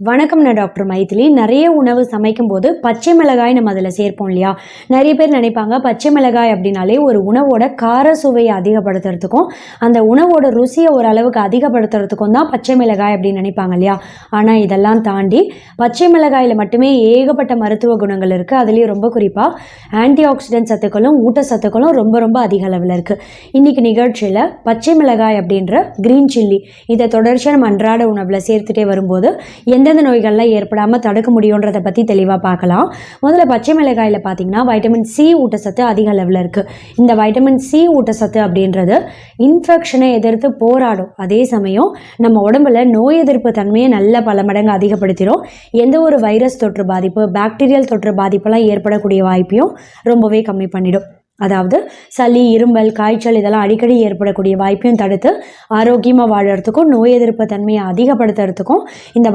வணக்கம் நான் டாக்டர் மைதிலி. நிறைய உணவு சமைக்கும் போது பச்சை மிளகாய் நம்ம அதில் சேர்ப்போம் இல்லையா? நிறைய பேர் நினைப்பாங்க பச்சை மிளகாய் அப்படின்னாலே ஒரு உணவோட கார சுவையை அதிகப்படுத்துறதுக்கும் அந்த உணவோட ருசியை ஓரளவுக்கு அதிகப்படுத்துறதுக்கும் தான் பச்சை மிளகாய் அப்படின்னு நினைப்பாங்க இல்லையா? ஆனால் இதெல்லாம் தாண்டி பச்சை மிளகாயில் மட்டுமே ஏகப்பட்ட மருத்துவ குணங்கள் இருக்குது அதுலேயும் ரொம்ப குறிப்பாக ஆன்டி ஆக்சிடென்ட் சத்துக்களும் ஊட்டச்சத்துக்களும் ரொம்ப ரொம்ப அதிக அளவில் இருக்குது இன்றைக்கி நிகழ்ச்சியில் பச்சை மிளகாய் அப்படின்ற க்ரீன் சில்லி இதை தொடர்ச்சியாக நம்ம அன்றாட உணவில் சேர்த்துட்டே வரும்போது எந்த எந்தெந்த நோய்கள்லாம் ஏற்படாமல் தடுக்க முடியுன்றதை பற்றி தெளிவாக பார்க்கலாம். முதல்ல பச்சை மிளகாயில் பார்த்தீங்கன்னா வைட்டமின் சி ஊட்டச்சத்து அதிக அளவில் இருக்குது இந்த வைட்டமின் சி ஊட்டச்சத்து அப்படின்றது இன்ஃபெக்ஷனை எதிர்த்து போராடும். அதே சமயம் நம்ம உடம்புல நோய் எதிர்ப்பு தன்மையை நல்ல பல மடங்கு அதிகப்படுத்திடும் எந்த ஒரு வைரஸ் தொற்று பாதிப்பு பாக்டீரியல் தொற்று பாதிப்பெல்லாம் ஏற்படக்கூடிய வாய்ப்பையும் ரொம்பவே கம்மி பண்ணிடும். அதாவது சளி இருமல் காய்ச்சல் இதெல்லாம் அடிக்கடி ஏற்படக்கூடிய வாய்ப்பையும் தடுத்து ஆரோக்கியமாக வாழறதுக்கும் நோய் எதிர்ப்பு தன்மையை அதிகப்படுத்துறதுக்கும் இந்த